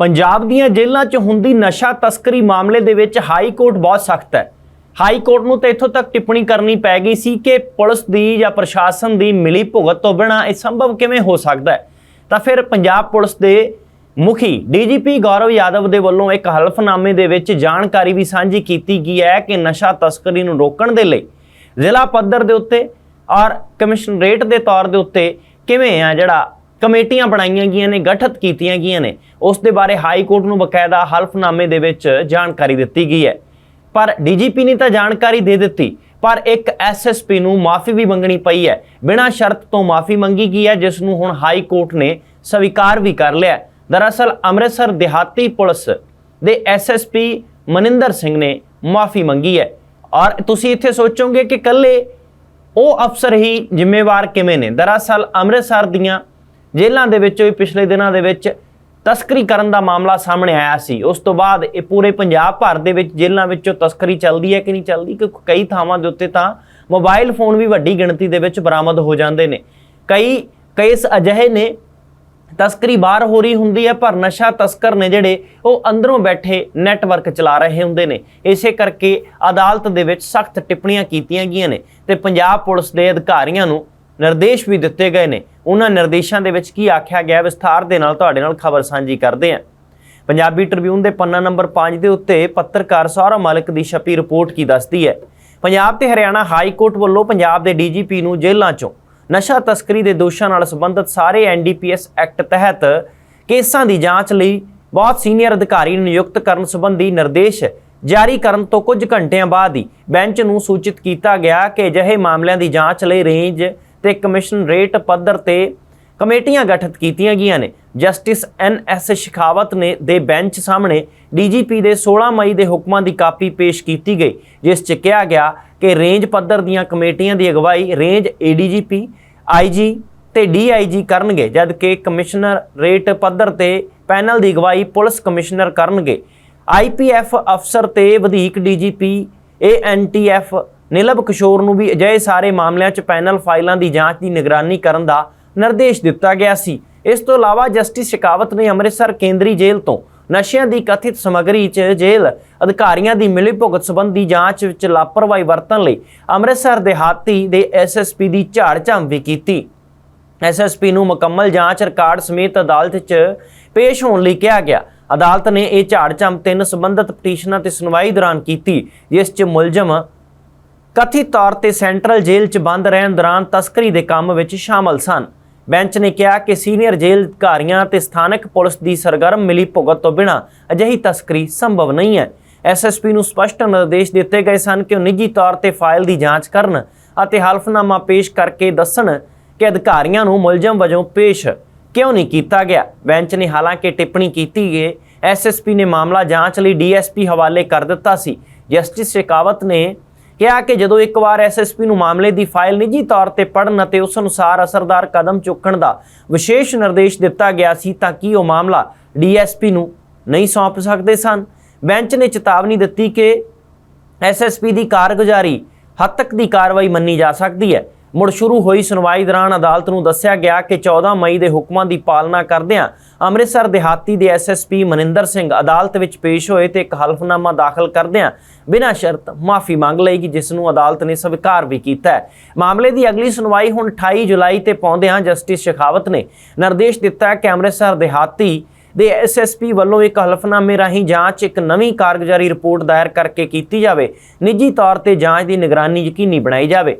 ਪੰਜਾਬ ਦੀਆਂ ਜੇਲ੍ਹਾਂ 'ਚ ਹੁੰਦੀ ਨਸ਼ਾ ਤਸਕਰੀ ਮਾਮਲੇ ਦੇ ਵਿੱਚ ਹਾਈ ਕੋਰਟ ਬਹੁਤ ਸਖਤ ਹੈ। ਹਾਈ ਕੋਰਟ ਨੂੰ ਤਾਂ ਇੱਥੋਂ ਤੱਕ ਟਿੱਪਣੀ ਕਰਨੀ ਪੈ ਗਈ ਸੀ ਕਿ ਪੁਲਿਸ ਦੀ ਜਾਂ ਪ੍ਰਸ਼ਾਸਨ ਦੀ ਮਿਲੀ ਭੁਗਤ ਤੋਂ ਬਿਨਾਂ ਇਹ ਸੰਭਵ ਕਿਵੇਂ ਹੋ ਸਕਦਾ ਹੈ। ਤਾਂ ਫਿਰ ਪੰਜਾਬ ਪੁਲਿਸ ਦੇ ਮੁਖੀ ਡੀਜੀਪੀ ਗੌਰਵ ਯਾਦਵ ਦੇ ਵੱਲੋਂ ਇੱਕ ਹਲਫਨਾਮੇ ਦੇ ਵਿੱਚ ਜਾਣਕਾਰੀ ਵੀ ਸਾਂਝੀ ਕੀਤੀ ਗਈ ਹੈ ਕਿ ਨਸ਼ਾ ਤਸਕਰੀ ਨੂੰ ਰੋਕਣ ਦੇ ਲਈ ਜ਼ਿਲ੍ਹਾ ਪੱਧਰ ਦੇ ਉੱਤੇ ਔਰ ਕਮਿਸ਼ਨਰੇਟ ਦੇ ਤੌਰ ਦੇ ਉੱਤੇ ਕਿਵੇਂ ਆ ਜਿਹੜਾ ਕਮੇਟੀਆਂ ਬਣਾਈਆਂ ਗਈਆਂ ਨੇ, ਗਠਿਤ ਕੀਤੀਆਂ ਗਈਆਂ ਨੇ। ਉਸ ਦੇ ਬਾਰੇ ਹਾਈ ਕੋਰਟ ਨੂੰ ਬਕਾਇਦਾ ਹਲਫਨਾਮੇ ਦੇ ਵਿੱਚ ਜਾਣਕਾਰੀ ਦਿੱਤੀ ਗਈ ਹੈ। ਪਰ ਡੀਜੀਪੀ ਨੇ ਤਾਂ ਜਾਣਕਾਰੀ ਦੇ ਦਿੱਤੀ, ਪਰ ਇੱਕ ਐਸਐਸਪੀ ਨੂੰ ਮਾਫੀ ਵੀ ਮੰਗਣੀ ਪਈ ਹੈ। ਬਿਨਾਂ ਸ਼ਰਤ ਤੋਂ ਮਾਫੀ ਮੰਗੀ ਗਈ ਹੈ, ਜਿਸ ਨੂੰ ਹੁਣ ਹਾਈ ਕੋਰਟ ਨੇ ਸਵੀਕਾਰ ਵੀ ਕਰ ਲਿਆ ਦਰਅਸਲ ਅੰਮ੍ਰਿਤਸਰ ਦਿਹਾਤੀ ਪੁਲਿਸ ਦੇ ਐਸਐਸਪੀ ਮਨਿੰਦਰ ਸਿੰਘ ਨੇ ਮਾਫੀ ਮੰਗੀ ਹੈ। ਔਰ ਤੁਸੀਂ ਇੱਥੇ ਸੋਚੋਗੇ ਕਿ ਕੱਲੇ ਉਹ ਅਫਸਰ ਹੀ ਜ਼ਿੰਮੇਵਾਰ ਕਿਵੇਂ ਨੇ? ਦਰਅਸਲ ਅੰਮ੍ਰਿਤਸਰ ਦੀਆਂ ਜੇਲ੍ਹਾਂ ਦੇ ਵਿੱਚੋਂ ਹੀ ਪਿਛਲੇ ਦਿਨਾਂ ਦੇ ਵਿੱਚ ਤਸਕਰੀ ਕਰਨ ਦਾ ਮਾਮਲਾ ਸਾਹਮਣੇ ਆਇਆ ਸੀ। ਉਸ ਤੋਂ ਬਾਅਦ ਇਹ ਪੂਰੇ ਪੰਜਾਬ ਭਰ ਦੇ ਵਿੱਚ ਜੇਲ੍ਹਾਂ ਵਿੱਚੋਂ ਤਸਕਰੀ ਚੱਲਦੀ ਹੈ ਕਿ ਨਹੀਂ ਚੱਲਦੀ? ਕਿਉਂਕਿ ਕਈ ਥਾਵਾਂ ਦੇ ਉੱਤੇ ਤਾਂ ਮੋਬਾਈਲ ਫੋਨ ਵੀ ਵੱਡੀ ਗਿਣਤੀ ਦੇ ਵਿੱਚ ਬਰਾਮਦ ਹੋ ਜਾਂਦੇ ਨੇ। ਕਈ ਕੇਸ ਅਜਿਹੇ ਨੇ, ਤਸਕਰੀ ਬਾਹਰ ਹੋ ਰਹੀ ਹੁੰਦੀ ਹੈ, ਪਰ ਨਸ਼ਾ ਤਸਕਰ ਨੇ ਜਿਹੜੇ ਉਹ ਅੰਦਰੋਂ ਬੈਠੇ ਨੈਟਵਰਕ ਚਲਾ ਰਹੇ ਹੁੰਦੇ ਨੇ। ਇਸੇ ਕਰਕੇ ਅਦਾਲਤ ਦੇ ਵਿੱਚ ਸਖਤ ਟਿੱਪਣੀਆਂ ਕੀਤੀਆਂ ਗਈਆਂ ਨੇ ਤੇ ਪੰਜਾਬ ਪੁਲਿਸ ਦੇ ਅਧਿਕਾਰੀਆਂ ਨੂੰ ਨਿਰਦੇਸ਼ ਵੀ ਦਿੱਤੇ ਗਏ ਨੇ। ਉਹਨਾਂ ਨਿਰਦੇਸ਼ਾਂ ਦੇ ਵਿੱਚ ਕੀ ਆਖਿਆ ਗਿਆ ਵਿਸਥਾਰ ਦੇ ਨਾਲ ਤੁਹਾਡੇ ਨਾਲ ਖਬਰ ਸਾਂਝੀ ਕਰਦੇ ਹਾਂ। ਪੰਜਾਬੀ ਟ੍ਰਿਬਿਊਨ ਦੇ ਪੰਨਾ ਨੰਬਰ 5 ਦੇ ਉੱਤੇ ਪੱਤਰਕਾਰ ਸੌਰਵ ਮਲਿਕ ਦੀ ਛਪੀ ਰਿਪੋਰਟ ਕੀ ਦੱਸਦੀ ਹੈ? ਪੰਜਾਬ ਤੇ ਹਰਿਆਣਾ ਹਾਈ ਕੋਰਟ ਵੱਲੋਂ ਪੰਜਾਬ ਦੇ ਡੀਜੀਪੀ ਨੂੰ ਜੇਲ੍ਹਾਂ 'ਚੋਂ ਨਸ਼ਾ ਤਸਕਰੀ ਦੇ ਦੋਸ਼ਾਂ ਨਾਲ ਸੰਬੰਧਿਤ ਸਾਰੇ ਐਨਡੀਪੀਐਸ ਐਕਟ ਤਹਿਤ ਕੇਸਾਂ ਦੀ ਜਾਂਚ ਲਈ ਬਹੁਤ ਸੀਨੀਅਰ ਅਧਿਕਾਰੀ ਨਿਯੁਕਤ ਕਰਨ ਸੰਬੰਧੀ ਨਿਰਦੇਸ਼ ਜਾਰੀ ਕਰਨ ਤੋਂ ਕੁਝ ਘੰਟਿਆਂ ਬਾਅਦ ਹੀ ਬੈਂਚ ਨੂੰ ਸੂਚਿਤ ਕੀਤਾ ਗਿਆ ਕਿ ਅਜਿਹੇ ਮਾਮਲਿਆਂ ਦੀ ਜਾਂਚ ਲਈ ਰੇਂਜ ਤੇ ਕਮਿਸ਼ਨਰੇਟ ਪੱਧਰ ਤੇ ਕਮੇਟੀਆਂ ਗਠਿਤ ਕੀਤੀਆਂ ਗਈਆਂ ਨੇ। ਜਸਟਿਸ ਐਨ ਐਸ ਸ਼ਿਖਾਵਤ ਨੇ ਦੇ ਬੈਂਚ ਸਾਹਮਣੇ ਡੀਜੀਪੀ ਦੇ 16 ਮਈ ਦੇ ਹੁਕਮਾਂ ਦੀ ਕਾਪੀ ਪੇਸ਼ ਕੀਤੀ ਗਈ, ਜਿਸ 'ਚ ਕਿਹਾ ਗਿਆ ਕਿ ਰੇਂਜ ਪੱਧਰ ਦੀਆਂ ਕਮੇਟੀਆਂ ਦੀ ਅਗਵਾਈ ਰੇਂਜ ਏਡੀਜੀਪੀ, ਆਈਜੀ ਤੇ ਡੀਆਈਜੀ ਕਰਨਗੇ, ਜਦਕਿ ਕਮਿਸ਼ਨਰ ਰੇਟ ਪੱਧਰ ਤੇ ਪੈਨਲ ਦੀ ਅਗਵਾਈ ਪੁਲਿਸ ਕਮਿਸ਼ਨਰ ਕਰਨਗੇ। ਆਈਪੀਐਫ ਅਫਸਰ ਤੇ ਵਧੇਕ ਡੀਜੀਪੀ ਏਐਨਟੀਐਫ ਨਿਲਬ ਕਿਸ਼ੋਰ ਨੂੰ ਵੀ ਅਜਿਹੇ ਸਾਰੇ ਮਾਮਲਿਆਂ 'ਚ ਪੈਨਲ ਫਾਈਲਾਂ ਦੀ ਜਾਂਚ ਦੀ ਨਿਗਰਾਨੀ ਕਰਨ ਦਾ ਨਿਰਦੇਸ਼ ਦਿੱਤਾ ਗਿਆ ਸੀ। ਇਸ ਤੋਂ ਇਲਾਵਾ ਜਸਟਿਸ ਸ਼ਿਕਾਵਤ ਨੇ ਅੰਮ੍ਰਿਤਸਰ ਕੇਂਦਰੀ ਜੇਲ੍ਹ ਤੋਂ ਨਸ਼ਿਆਂ ਦੀ ਕਥਿਤ ਸਮੱਗਰੀ 'ਚ ਜੇਲ੍ਹ ਅਧਿਕਾਰੀਆਂ ਦੀ ਮਿਲੀਭੁਗਤ ਸੰਬੰਧੀ ਜਾਂਚ ਵਿੱਚ ਲਾਪਰਵਾਹੀ ਵਰਤਣ ਲਈ ਅੰਮ੍ਰਿਤਸਰ ਦੇ ਹਾਤੀ ਦੇ ਐਸਐਸਪੀ ਦੀ ਝਾੜ ਝੰਮ ਵੀ ਕੀਤੀ। ਐਸਐਸਪੀ ਨੂੰ ਮੁਕੰਮਲ ਜਾਂਚ ਰਿਕਾਰਡ ਸਮੇਤ ਅਦਾਲਤ 'ਚ ਪੇਸ਼ ਹੋਣ ਲਈ ਕਿਹਾ ਗਿਆ। ਅਦਾਲਤ ਨੇ ਇਹ ਝਾੜ ਝੰਮ ਤਿੰਨ ਸੰਬੰਧਿਤ ਪਟੀਸ਼ਨਾਂ ਤੇ ਸੁਣਵਾਈ ਦੌਰਾਨ ਕੀਤੀ, ਜਿਸ 'ਚ ਮੁਲਜ਼ਮ ਕਥਿਤ ਤੌਰ ਤੇ ਸੈਂਟਰਲ ਜੇਲ੍ਹ 'ਚ ਬੰਦ ਰਹਿਣ ਦੌਰਾਨ ਤਸਕਰੀ ਦੇ ਕੰਮ ਵਿੱਚ ਸ਼ਾਮਲ ਸਨ। ਬੈਂਚ ਨੇ ਕਿਹਾ ਕਿ ਸੀਨੀਅਰ ਜੇਲ੍ਹ ਅਧਿਕਾਰੀਆਂ ਤੇ ਸਥਾਨਕ ਪੁਲਿਸ ਦੀ ਸਰਗਰਮ ਮਿਲੀ ਭੁਗਤ ਤੋਂ ਬਿਨਾਂ ਅਜਿਹੀ ਤਸਕਰੀ ਸੰਭਵ ਨਹੀਂ ਹੈ। ਐਸਐਸਪੀ ਨੂੰ ਸਪਸ਼ਟ ਨਿਰਦੇਸ਼ ਦਿੱਤੇ ਗਏ ਸਨ ਕਿ ਉਹ ਨਿੱਜੀ ਤੌਰ ਤੇ ਫਾਈਲ ਦੀ ਜਾਂਚ ਕਰਨ ਅਤੇ ਹਲਫਨਾਮਾ ਪੇਸ਼ ਕਰਕੇ ਦੱਸਣ ਕਿ ਅਧਿਕਾਰੀਆਂ ਨੂੰ ਮੁਲਜ਼ਮ ਵਜੋਂ ਪੇਸ਼ ਕਿਉਂ ਨਹੀਂ ਕੀਤਾ ਗਿਆ। ਬੈਂਚ ਨੇ ਹਾਲਾਂਕਿ ਟਿੱਪਣੀ ਕੀਤੀ ਕਿ ਐਸਐਸਪੀ ਨੇ ਮਾਮਲਾ ਜਾਂਚ ਲਈ ਡੀਐਸਪੀ ਹਵਾਲੇ ਕਰ ਦਿੱਤਾ ਸੀ। ਜਸਟਿਸ ਸ਼ੇਕਾਵਤ ਨੇ ਕਿਹਾ ਕਿ ਜਦੋਂ ਇੱਕ ਵਾਰ ਐਸਐਸਪੀ ਨੂੰ ਮਾਮਲੇ ਦੀ ਫਾਈਲ ਨਿੱਜੀ ਤੌਰ ਤੇ ਪੜਨ ਅਤੇ ਉਸ ਅਨੁਸਾਰ ਅਸਰਦਾਰ ਕਦਮ ਚੁੱਕਣ ਦਾ ਵਿਸ਼ੇਸ਼ ਨਿਰਦੇਸ਼ ਦਿੱਤਾ ਗਿਆ ਸੀ ਤਾਂ ਕਿ ਉਹ ਮਾਮਲਾ ਡੀਐਸਪੀ ਨੂੰ ਨਹੀਂ ਸੌਂਪ ਸਕਦੇ ਸਨ? ਬੈਂਚ ਨੇ ਚੇਤਾਵਨੀ ਦਿੱਤੀ ਕਿ ਐਸਐਸਪੀ ਦੀ ਕਾਰਗੁਜ਼ਾਰੀ ਹੱਦ ਤੱਕ ਦੀ ਕਾਰਵਾਈ ਮੰਨੀ ਜਾ ਸਕਦੀ ਹੈ। ਮੁੜ ਸ਼ੁਰੂ ਹੋਈ ਸੁਣਵਾਈ ਦੌਰਾਨ ਅਦਾਲਤ ਨੂੰ ਦੱਸਿਆ ਗਿਆ ਕਿ 14 ਮਈ ਦੇ ਹੁਕਮਾਂ ਦੀ ਪਾਲਣਾ ਕਰਦਿਆਂ ਅੰਮ੍ਰਿਤਸਰ ਦਿਹਾਤੀ ਦੇ ਐਸਐਸਪੀ ਮਨਿੰਦਰ ਸਿੰਘ ਅਦਾਲਤ ਵਿੱਚ ਪੇਸ਼ ਹੋਏ ਤੇ ਇੱਕ ਹਲਫਨਾਮਾ ਦਾਖਲ ਕਰਦਿਆਂ ਬਿਨਾਂ ਸ਼ਰਤ ਮਾਫੀ ਮੰਗ ਲਏਗੀ ਜਿਸ ਨੂੰ ਅਦਾਲਤ ਨੇ ਸਵੀਕਾਰ ਵੀ ਕੀਤਾ ਹੈ। ਮਾਮਲੇ ਦੀ ਅਗਲੀ ਸੁਣਵਾਈ ਹੁਣ 28 ਜੁਲਾਈ ਤੇ ਪਾਉਂਦਿਆਂ ਜਸਟਿਸ ਸ਼ੇਖਾਵਤ ਨੇ ਨਿਰਦੇਸ਼ ਦਿੱਤਾ ਕਿ ਅੰਮ੍ਰਿਤਸਰ ਦਿਹਾਤੀ ਦੇ ਐਸਐਸਪੀ ਵੱਲੋਂ ਇੱਕ ਹਲਫਨਾਮੇ ਰਾਹੀਂ ਜਾਂਚ, ਇੱਕ ਨਵੀਂ ਕਾਰਗੁਜ਼ਾਰੀ ਰਿਪੋਰਟ ਦਾਇਰ ਕਰਕੇ ਕੀਤੀ ਜਾਵੇ। ਨਿੱਜੀ ਤੌਰ ਤੇ ਜਾਂਚ ਦੀ ਨਿਗਰਾਨੀ ਯਕੀਨੀ ਬਣਾਈ ਜਾਵੇ।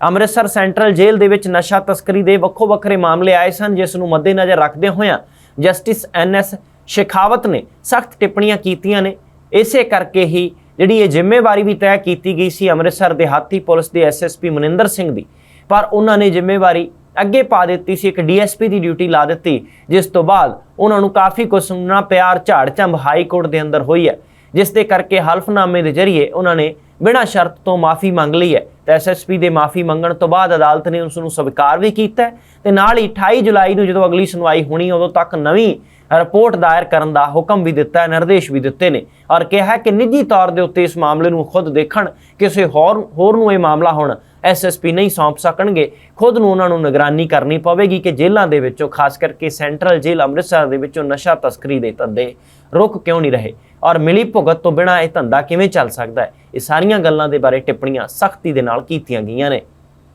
ਅੰਮ੍ਰਿਤਸਰ ਸੈਂਟਰਲ ਜੇਲ੍ਹ ਦੇ ਵਿੱਚ ਨਸ਼ਾ ਤਸਕਰੀ ਦੇ ਵੱਖੋ ਵੱਖਰੇ ਮਾਮਲੇ ਆਏ ਸਨ, ਜਿਸ ਨੂੰ ਮੱਦੇਨਜ਼ਰ ਰੱਖਦੇ ਹੋਇਆਂ ਜਸਟਿਸ ਐਨਐਸ ਸ਼ੇਖਾਵਤ ਨੇ ਸਖਤ ਟਿੱਪਣੀਆਂ ਕੀਤੀਆਂ ਨੇ। ਇਸੇ ਕਰਕੇ ਹੀ ਜਿਹੜੀ ਇਹ ਜ਼ਿੰਮੇਵਾਰੀ ਵੀ ਤੈਅ ਕੀਤੀ ਗਈ ਸੀ ਅੰਮ੍ਰਿਤਸਰ ਦੇਹਾਤੀ ਪੁਲਿਸ ਦੇ ਐਸਐਸਪੀ ਮਨਿੰਦਰ ਸਿੰਘ ਦੀ, ਪਰ ਉਹਨਾਂ ਨੇ ਜ਼ਿੰਮੇਵਾਰੀ ਅੱਗੇ ਪਾ ਦਿੱਤੀ ਸੀ, ਇੱਕ ਡੀਐਸਪੀ ਦੀ ਡਿਊਟੀ ਲਾ ਦਿੱਤੀ, ਜਿਸ ਤੋਂ ਬਾਅਦ ਉਹਨਾਂ ਨੂੰ ਕਾਫੀ ਕੁਝ ਸੁਣਨਾ ਪਿਆਰ ਝਾੜ ਝੰਬ ਹਾਈ ਕੋਰਟ ਦੇ ਅੰਦਰ ਹੋਈ ਹੈ। ਜਿਸ ਦੇ ਕਰਕੇ ਹਲਫਨਾਮੇ ਦੇ ਜ਼ਰੀਏ ਉਹਨਾਂ ਨੇ ਬਿਨਾਂ ਸ਼ਰਤ ਤੋਂ ਮਾਫੀ ਮੰਗ ਲਈ ਹੈ। ਤੇ ਐਸਐਸਪੀ ਦੇ ਮਾਫੀ ਮੰਗਣ ਤੋਂ ਬਾਅਦ ਅਦਾਲਤ ਨੇ ਉਸ ਨੂੰ ਸਵੀਕਾਰ ਵੀ ਕੀਤਾ ਹੈ ਤੇ ਨਾਲ ਹੀ 28 ਜੁਲਾਈ ਨੂੰ ਜਦੋਂ ਅਗਲੀ ਸੁਣਵਾਈ ਹੋਣੀ, ਉਦੋਂ ਤੱਕ ਨਵੀਂ ਰਿਪੋਰਟ ਦਾਇਰ ਕਰਨ ਦਾ ਹੁਕਮ ਵੀ ਦਿੱਤਾ ਹੈ, ਨਿਰਦੇਸ਼ ਵੀ ਦਿੱਤੇ ਨੇ। ਔਰ ਕਿਹਾ ਕਿ ਨਿੱਜੀ ਤੌਰ ਦੇ ਉੱਤੇ ਇਸ ਮਾਮਲੇ ਨੂੰ ਖੁਦ ਦੇਖਣ, ਕਿਸੇ ਹੋਰ ਹੋਰ ਨੂੰ ਇਹ ਮਾਮਲਾ ਹੁਣ ਐਸਐਸਪੀ ਨਹੀਂ ਸੌਂਪ ਸਕਣਗੇ। ਖੁਦ ਨੂੰ ਉਹਨਾਂ ਨੂੰ ਨਿਗਰਾਨੀ ਕਰਨੀ ਪਵੇਗੀ ਕਿ ਜੇਲ੍ਹਾਂ ਦੇ ਵਿੱਚੋਂ, ਖਾਸ ਕਰਕੇ ਸੈਂਟਰਲ ਜੇਲ੍ਹ ਅੰਮ੍ਰਿਤਸਰ ਦੇ ਵਿੱਚੋਂ ਨਸ਼ਾ ਤਸਕਰੀ ਦੇ ਧੰਦੇ ਰੁਕ ਕਿਉਂ ਨਹੀਂ ਰਹੇ। ਔਰ ਮਿਲੀ ਭੁਗਤ ਤੋਂ ਬਿਨਾਂ ਇਹ ਧੰਦਾ ਕਿਵੇਂ ਚੱਲ ਸਕਦਾ ਹੈ? ਇਹ ਸਾਰੀਆਂ ਗੱਲਾਂ ਦੇ ਬਾਰੇ ਟਿੱਪਣੀਆਂ ਸਖਤੀ ਦੇ ਨਾਲ ਕੀਤੀਆਂ ਗਈਆਂ ਨੇ।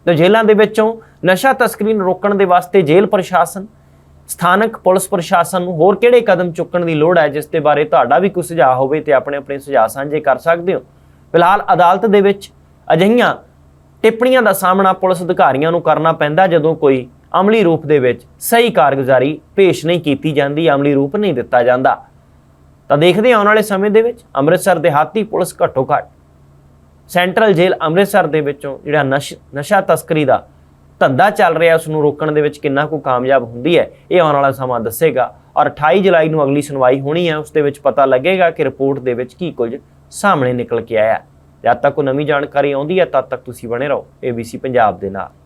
ਤੇ ਜੇਲ੍ਹਾਂ ਦੇ ਵਿੱਚੋਂ ਨਸ਼ਾ ਤਸਕਰੀ ਨੂੰ ਰੋਕਣ ਦੇ ਵਾਸਤੇ ਜੇਲ੍ਹ ਪ੍ਰਸ਼ਾਸਨ, ਸਥਾਨਕ ਪੁਲਿਸ ਪ੍ਰਸ਼ਾਸਨ ਨੂੰ ਹੋਰ ਕਿਹੜੇ ਕਦਮ ਚੁੱਕਣ ਦੀ ਲੋੜ ਹੈ, ਜਿਸ ਦੇ ਬਾਰੇ ਤੁਹਾਡਾ ਵੀ ਕੋਈ ਸੁਝਾਅ ਹੋਵੇ ਤੇ ਆਪਣੇ ਆਪਣੇ ਸੁਝਾਅ ਸਾਂਝੇ ਕਰ ਸਕਦੇ ਹੋ। ਫਿਲਹਾਲ ਅਦਾਲਤ ਦੇ ਵਿੱਚ ਅਜਿਹੀਆਂ ਟਿੱਪਣੀਆਂ ਦਾ ਸਾਹਮਣਾ ਪੁਲਿਸ ਅਧਿਕਾਰੀਆਂ ਨੂੰ ਕਰਨਾ ਪੈਂਦਾ, ਜਦੋਂ ਕੋਈ ਅਮਲੀ ਰੂਪ ਦੇ ਵਿੱਚ ਸਹੀ ਕਾਰਗੁਜ਼ਾਰੀ ਪੇਸ਼ ਨਹੀਂ ਕੀਤੀ ਜਾਂਦੀ, ਅਮਲੀ ਰੂਪ ਨਹੀਂ ਦਿੱਤਾ ਜਾਂਦਾ। ਤਾਂ ਦੇਖਦੇ ਹਾਂ ਆਉਣ ਵਾਲੇ ਸਮੇਂ ਦੇ ਵਿੱਚ ਅੰਮ੍ਰਿਤਸਰ ਦੇਹਾਤੀ ਪੁਲਿਸ ਘੱਟੋ ਘੱਟ ਸੈਂਟਰਲ ਜੇਲ੍ਹ ਅੰਮ੍ਰਿਤਸਰ ਦੇ ਵਿੱਚੋਂ ਜਿਹੜਾ ਨਸ਼, ਨਸ਼ਾ ਤਸਕਰੀ ਦਾ ਧੰਦਾ ਚੱਲ ਰਿਹਾ ਉਸ ਨੂੰ ਰੋਕਣ ਦੇ ਵਿੱਚ ਕਿੰਨਾ ਕੁ ਕਾਮਯਾਬ ਹੁੰਦੀ ਹੈ, ਇਹ ਆਉਣ ਵਾਲਾ ਸਮਾਂ ਦੱਸੇਗਾ ਔਰ 28 ਜੁਲਾਈ ਨੂੰ ਅਗਲੀ ਸੁਣਵਾਈ ਹੋਣੀ ਹੈ, ਉਸ ਦੇ ਵਿੱਚ ਪਤਾ ਲੱਗੇਗਾ ਕਿ ਰਿਪੋਰਟ ਦੇ ਵਿੱਚ ਕੀ ਕੁਝ ਸਾਹਮਣੇ ਨਿਕਲ ਕੇ ਆਇਆ ਜਦ ਤੱਕ ਕੋਈ ਨਵੀਂ ਜਾਣਕਾਰੀ ਆਉਂਦੀ ਹੈ, ਤਦ ਤੱਕ ਤੁਸੀਂ ਬਣੇ ਰਹੋ ABC ਪੰਜਾਬ ਦੇ ਨਾਲ।